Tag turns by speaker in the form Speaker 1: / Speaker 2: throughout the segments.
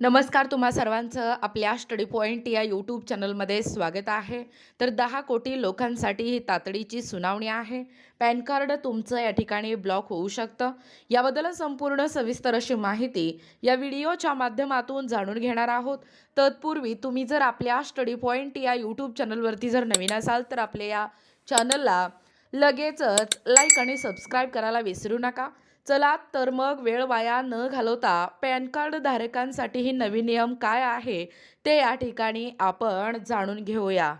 Speaker 1: नमस्कार तुम्हा सर्वांचं आपल्या स्टडी पॉईंट या यूट्यूब चॅनलमध्ये स्वागत आहे. तर दहा कोटी लोकांसाठी ही तातडीची सुनावणी आहे. पॅन कार्ड तुमचं या ठिकाणी ब्लॉक होऊ शकतं. याबद्दल संपूर्ण सविस्तर अशी माहिती या व्हिडिओच्या माध्यमातून जाणून घेणार आहोत. तत्पूर्वी तुम्ही जर आपल्या स्टडी पॉईंट या यूट्यूब चॅनलवरती जर नवीन असाल तर आपल्या या चॅनलला लगेचच लाईक आणि सबस्क्राईब करायला विसरू नका. चला तर मग वेळ वाया न घालवता पॅन कार्ड धारकांसाठी ही नवीन नियम काय आहे ते या ठिकाणी आपण जाणून घेऊया.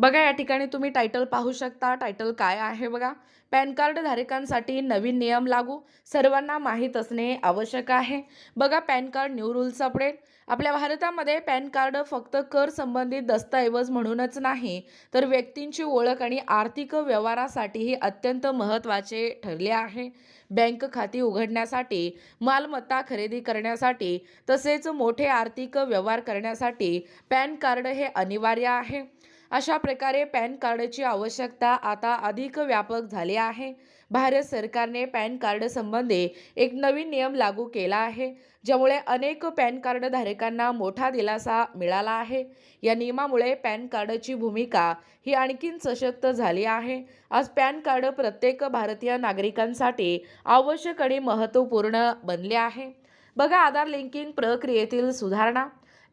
Speaker 1: बघा या ठिकाणी तुम्ही टायटल पाहू शकता. टायटल काय आहे बघा? पॅन कार्ड धारकांसाठी नवीन नियम लागू. सर्वांना माहीत असणे आवश्यक आहे. बघा PAN card new rules update. आपल्या भारतामध्ये पॅन कार्ड फक्त कर संबंधित दस्तऐवज म्हणूनच नाही तर व्यक्तींची ओळख आणि आर्थिक व्यवहारासाठीही अत्यंत महत्त्वाचे ठरले आहे. बँक खाती उघडण्यासाठी मालमत्ता खरेदी करण्यासाठी तसेच मोठे आर्थिक व्यवहार करण्यासाठी पॅन कार्ड हे अनिवार्य आहे. अशा प्रकारे पॅन कार्डची आवश्यकता आता अधिक व्यापक झाली आहे. भारत सरकारने पॅन कार्ड संबंधी एक नवीन नियम लागू केला आहे ज्यामुळे अनेक पॅन कार्ड धारकांना मोठा दिलासा मिळाला आहे. या नियमामुळे पॅन कार्डची भूमिका ही आणखीन सशक्त झाली आहे. आज पॅन कार्ड प्रत्येक भारतीय नागरिकांसाठी आवश्यक आणि महत्त्वपूर्ण बनले आहे. बघा आधार लिंकिंग प्रक्रियेतील सुधारणा.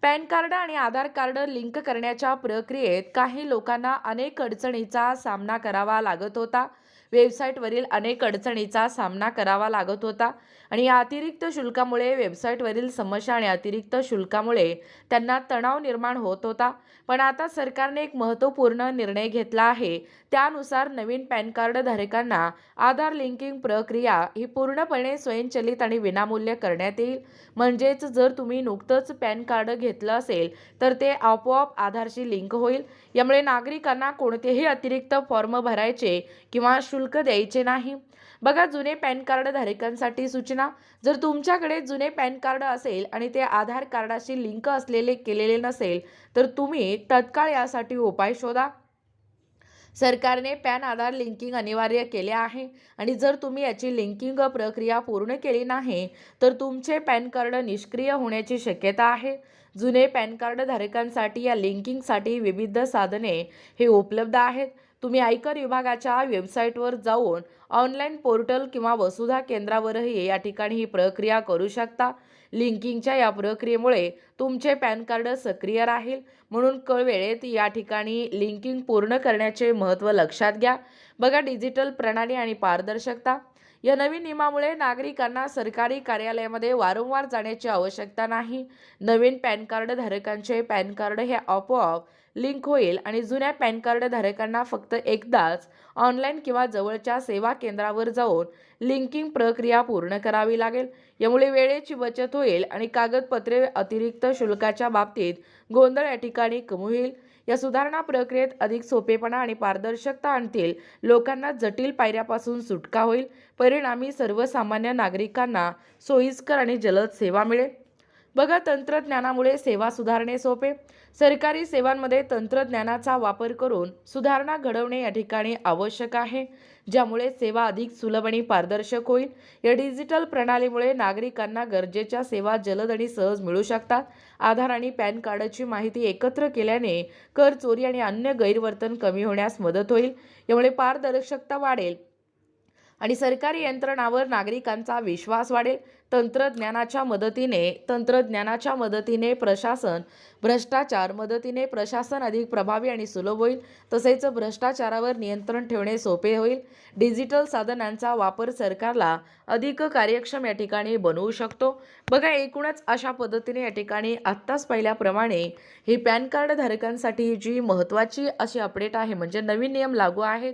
Speaker 1: पॅन कार्ड आणि आधार कार्ड लिंक करण्याच्या प्रक्रियेत काही लोकांना अनेक अडचणीचा सामना करावा लागत होता. वेबसाईटवरील अनेक अडचणीचा सामना करावा लागत होता. आणि या अतिरिक्त शुल्कामुळे वेबसाईटवरील समस्या आणि अतिरिक्त शुल्कामुळे त्यांना तणाव निर्माण होत होता. पण आता सरकारने एक महत्त्वपूर्ण निर्णय घेतला आहे. त्यानुसार नवीन पॅन कार्ड धारकांना आधार लिंकिंग प्रक्रिया ही पूर्णपणे स्वयंचलित आणि विनामूल्य करण्यात येईल. म्हणजेच जर तुम्ही नुकतंच पॅन कार्ड घेतलं असेल तर ते आपोआप आधारशी लिंक होईल. यामुळे नागरिकांना कोणतेही अतिरिक्त फॉर्म भरायचे किंवा शुल्क द्यायचे नाही. बघा जुने पॅन कार्ड धारकांसाठी सूचना. जर तुमच्याकडे जुने पॅन कार्ड असेल आणि ते आधार कार्डाशी लिंक असलेले केलेले नसेल तर तुम्ही तत्काळ यासाठी उपाय शोधा. सरकारने पॅन आधार लिंकिंग अनिवार्य केले आहे आणि जर तुम्ही याची लिंकिंग प्रक्रिया पूर्ण केली नाही तर तुमचे पॅन कार्ड निष्क्रिय होण्याची शक्यता आहे. जुने पॅन कार्ड धारकांसाठी या लिंकिंगसाठी विविध साधने हे उपलब्ध आहेत. तुम्ही आयकर विभागाच्या वेबसाईटवर जाऊन ऑनलाईन पोर्टल किंवा वसुधा केंद्रावरही या ठिकाणी ही प्रक्रिया करू शकता. लिंकिंगच्या या प्रक्रियेमुळे तुमचे पॅन कार्ड सक्रिय राहील. म्हणून कळवेळेत या ठिकाणी लिंकिंग पूर्ण करण्याचे महत्त्व लक्षात घ्या. बघा डिजिटल प्रणाली आणि पारदर्शकता. या नवीन नियमामुळे नागरिकांना सरकारी कार्यालयामध्ये वारंवार जाण्याची आवश्यकता नाही. नवीन पॅन कार्ड धारकांचे पॅन कार्ड हे आपोआप लिंक होईल आणि जुन्या पॅन कार्ड धारकांना फक्त एकदाच ऑनलाईन किंवा जवळच्या सेवा केंद्रावर जाऊन लिंकिंग प्रक्रिया पूर्ण करावी लागेल. यामुळे वेळेची बचत होईल आणि कागदपत्रे अतिरिक्त शुल्काच्या बाबतीत गोंधळ या ठिकाणी कमी होईल. या सुधारणा प्रक्रियेत अधिक सोपेपणा आणि पारदर्शकता आणतील लोकांना जटिल पायऱ्यापासून सुटका होईल परिणामी सर्वसामान्य नागरिकांना सोयीस्कर आणि जलद सेवा मिळेल. बघा तंत्रज्ञानामुळे सेवा सुधारणे सोपे. सरकारी सेवांमध्ये तंत्रज्ञानाचा वापर करून सुधारणा घडवणे या ठिकाणी आवश्यक आहे ज्यामुळे सेवा अधिक सुलभ आणि पारदर्शक होईल. या डिजिटल प्रणालीमुळे नागरिकांना गरजेच्या सेवा जलद आणि सहज मिळू शकतात. आधार आणि पॅन कार्डची माहिती एकत्र केल्याने कर चोरी आणि अन्य गैरवर्तन कमी होण्यास मदत होईल. यामुळे पारदर्शकता वाढेल आणि सरकारी यंत्रणावर नागरिकांचा विश्वास वाढेल. तंत्रज्ञानाच्या मदतीने तंत्रज्ञानाच्या मदतीने प्रशासन भ्रष्टाचार मदतीने प्रशासन अधिक प्रभावी आणि सुलभ होईल. तसेच भ्रष्टाचारावर नियंत्रण ठेवणे सोपे होईल. डिजिटल साधनांचा वापर सरकारला अधिक कार्यक्षम या ठिकाणी बनवू शकतो. बघा एकूणच अशा पद्धतीने या ठिकाणी आत्ताच पाहिल्याप्रमाणे ही पॅन कार्ड धारकांसाठी जी महत्त्वाची अशी अपडेट आहे म्हणजे नवीन नियम लागू आहेत.